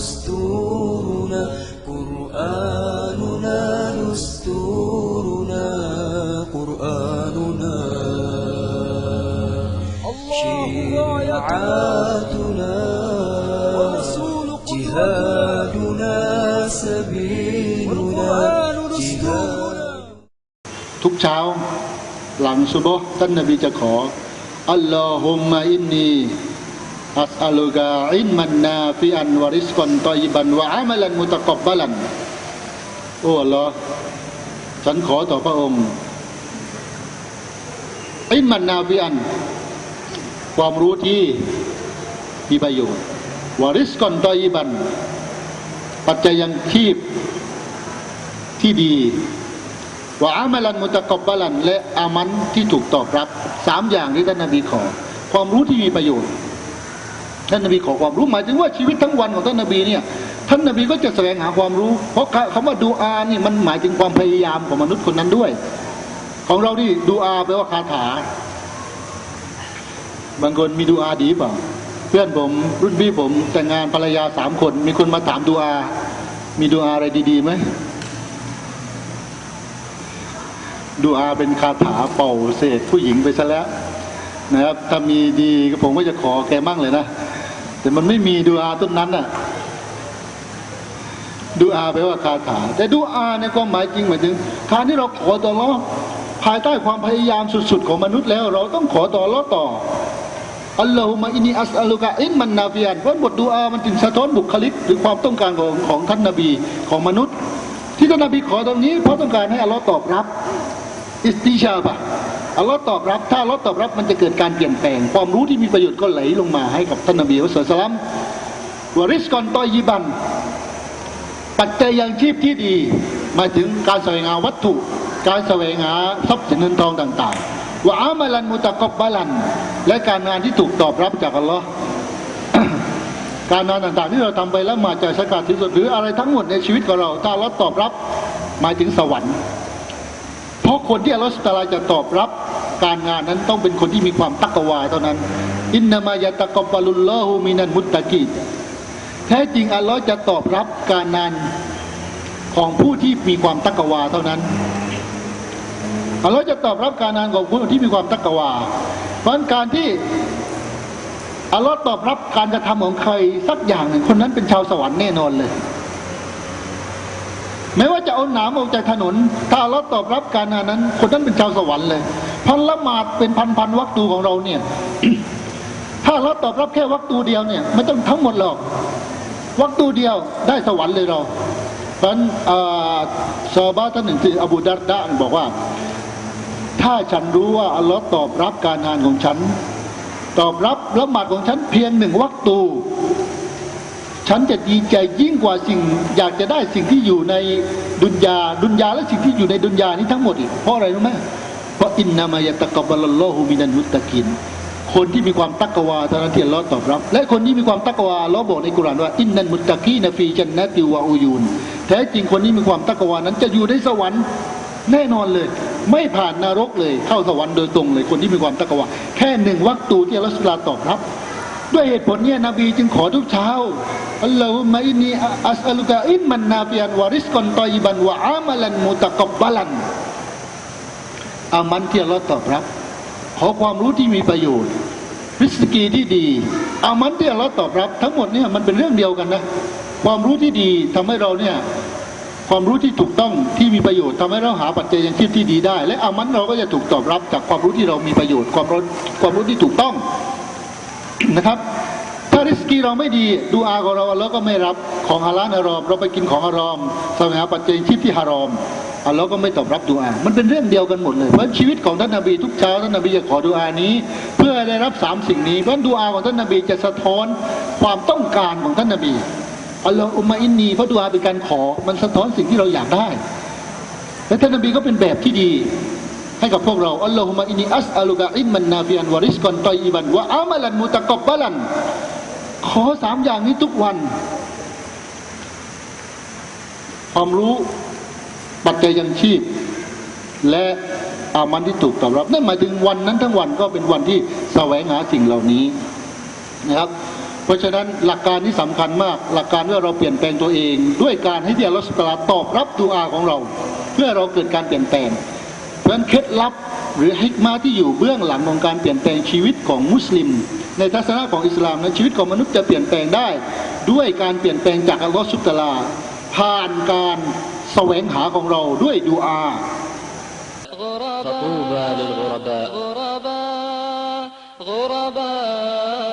دستورنا قرآننا دستورنا قرآننا شيعاتنا جهادنا سبيلنا جهاد ทุกเช้า หลังซุบฮ์ท่านนบีจะขอ อัลลอฮุมะอินนี อัสอัลุกาอินมันนาฟิอันวาริสกอนตอยิบันวะอามัลันมุตะกอบบะลันโอ้อัลอฉันขอต่อพระองค์อินมันนาฟิอัน ความรู้ที่มีประโยชน์วาริสกอนตอยิบัน ปัจจัยยังชีพที่ดีว่าอามัลันมุตะกบบาลัน และอามันที่ถูกตอบรับสามอย่างที่ท่านนบีขอ ความรู้ที่มีประโยชน์ ท่านนบีขอความรู้หมายถึงว่าชีวิตทั้งวันของท่านนบีเนี่ยท่านนบีก็จะแสวงหาความรู้ เพราะคำว่าดูอานี่มันหมายถึงความพยายามของมนุษย์คนนั้นด้วย ของเราที่ดูอาแปลว่าคาถา บางคนมีดูอาดีเปล่าเพื่อนผมรุ่นพี่ผมแต่งงานภรรยาสามคน มีคนมาถามดูอา มีดูอาอะไรดีๆไหมดูอาเป็นคาถาเป่าเศษผู้หญิงไปซะแล้วนะครับถ้ามีดีผมก็จะขอแกมั่งเลยนะ แต่มันไม่มีดูอาต้นนั้นน่ะดูอาแปลว่าคาถา แต่ดูอาเนี่ยก็หมายจริงหมายถึงการที่เราขอต่อรอภายใต้ความพยายามสุดๆของมนุษย์แล้ว เราต้องขอต่อรอต่ออัลลอฮุมะอินีอัสอัลุกะอินมันนาฟิยันเพราะบทดูอามันจึงสะท้อนบุคลิกหรือความต้องการของของท่านนบีของมนุษย์ ที่ท่านนบีขอตรงนี้เพราะต้องการให้อัลลอฮ์ตอบรับ อิสติชาบะ อัลลอฮ์ตอบรับ ถ้าอัลลอฮ์ตอบรับมันจะเกิดการเปลี่ยนแปลง ความรู้ที่มีประโยชน์ก็ไหลลงมาให้กับท่านนบีอัลสลัมวาริสกอนตอยิบัน ปัจจัยยังชีพที่ดีหมายถึงการแสวงหาวัตถุ การแสวงหาทรัพย์สินเงินทองต่างๆว่าอามัลันมุตะกบบาลัน และการงานที่ถูกตอบรับจากอัลลอฮ์การงานต่างๆที่เราทำไปแล้วมาจากสกัดที่สุดหรืออะไรทั้งหมดในชีวิตของเราถ้าอัลลอฮ์ตอบรับหมายถึงสวรรค์ เพราะคนที่อัลลอฮฺสุตาลาจะตอบรับ การงานนั้นต้องเป็นคนที่มีความตักวาเท่านั้น อินนามายตะกบบาลุลลอฮูมินันมุตตะกีแท้จริงอัลลอฮ์จะตอบรับการงานของผู้ที่มีความตักวาเท่านั้นอัลลอฮ์จะตอบรับการงานของผู้ที่มีความตักวา เพราะการที่อัลลอฮ์ตอบรับการกระทำของใครสักอย่างหนึ่งคนนั้นเป็นชาวสวรรค์แน่นอนเลยไม่ว่าจะเอาหนามออกจากถนน ถ้าเราตอบรับการงานนั้น คนนั้นเป็นชาวสวรรค์เลย พันละหมาดเป็นพันพันวักตูของเราเนี่ย ถ้าเราตอบรับแค่วักตูเดียวเนี่ยไม่ต้องทั้งหมดหรอกวักตูเดียวได้สวรรค์เลยเราเพราะซาบาท่านหนึ่งที่อบูดัรดะบอกว่า ถ้าฉันรู้ว่าอัลลอฮ์ตอบรับการงานของฉัน ตอบรับละหมาดของฉันเพียงหนึ่งวักตูฉันจะดีใจยิ่งกว่าสิ่ง อยากจะได้สิ่งที่อยู่ในดุนยาดุนยาและสิ่งที่อยู่ในดุนยานี้ทั้งหมดอีกเพราะอะไรรู้ไหม อินนามายตะกบัลลอฮูมินันมุตตะกิน คนที่มีความตักวาเท่านั้นที่อัลลอตอบรับ และคนที่มีความตักวาลอบอกในกุรานว่า อินนันมุตตะกีนฟีจันนติวะอูยูนแท้จริงคนที่มีความตักวานั้นจะอยู่ในสวรรค์แน่นอนเลย ไม่ผ่านนรกเลยเข้าสวรรค์โดยตรงเลยคนที่มีความตักวาแค่หนึ่งวัตูที่อัลลอฮ์สุลาตอบรับ ด้วยเหตุผลนี้นบีจึงขอทุกเช้าอัลลอฮุมะอินนีอัสอัลุกะอินมันนาฟิยันวาริสกอนตอยบันวะอามัลันมุตะกบบาลัน อามันที่อัลอตอบรับ ขอความรู้ที่มีประโยชน์ริสกีที่ดีอามันที่อัลอตอบรับ ทั้งหมดเนี่ยมันเป็นเรื่องเดียวกันนะความรู้ที่ดีทำให้เราเนี่ยความรู้ที่ถูกต้องที่มีประโยชน์ทำให้เราหาปัจจัยยังชีพที่ดีได้ และอามันเราก็จะถูกตอบรับจากความรู้ที่เรามีประโยชน์ ความรู้ความรู้ที่ถูกต้องนะครับาริสกีเราไม่ดีดูอาของเราเราก็ไม่รับของฮาลาลฮารอม เราไปกินของฮารอมแสวงหาปัจจัยชีพที่ฮารอมอัลลอฮ์ก็ไม่ตอบรับดูอา มันเป็นเรื่องเดียวกันหมดเลย เพราะชีวิตของท่านนบีทุกเช้าท่านนบีจะขอดูอานี้ เพื่อได้รับสามสิ่งนี้ เพราะดูอาของท่านนบีจะสะท้อนความต้องการของท่านนบีอัลลอฮ์อุมาอินนีเพราะดูอาเป็นการขอ มันสะท้อนสิ่งที่เราอยากได้ และท่านนบีก็เป็นแบบที่ดี ให้กับพวกเราอัลลอฮุมะอินนีอัสอัลุกะอิมมันนาฟิยันวะริสกอนตอยิบันวะอามัลันมุตะกอบบาลัน ขอสามอย่างนี้ทุกวัน ความรู้ปัจจัยยังชีพ และอามันที่ถูกตอบรับ นั่นหมายถึงวันนั้นทั้งวันก็เป็นวันที่แสวงหาสิ่งเหล่านี้นะครับ เพราะฉะนั้นหลักการนี้สำคัญมาก หลักการว่าเราเปลี่ยนแปลงตัวเอง ด้วยการให้ที่อัลลอฮฺสุบฮานะฮูวะตาลาตอบรับดูอาของเรา เพื่อเราเกิดการเปลี่ยนแปลง เพราะฉะนั้นเคล็ดลับ หรือฮิกมาที่อยู่เบื้องหลังของการเปลี่ยนแปลงชีวิตของมุสลิม ในทัศนะของอิสลามนะชีวิตของมนุษย์จะเปลี่ยนแปลงได้ ด้วยการเปลี่ยนแปลงจากอัลลอฮฺสุบฮานะฮูวะตะอาลาผ่านการแสวงหาของเราด้วยดูอา فطوبى للغرباء غرباء غرباء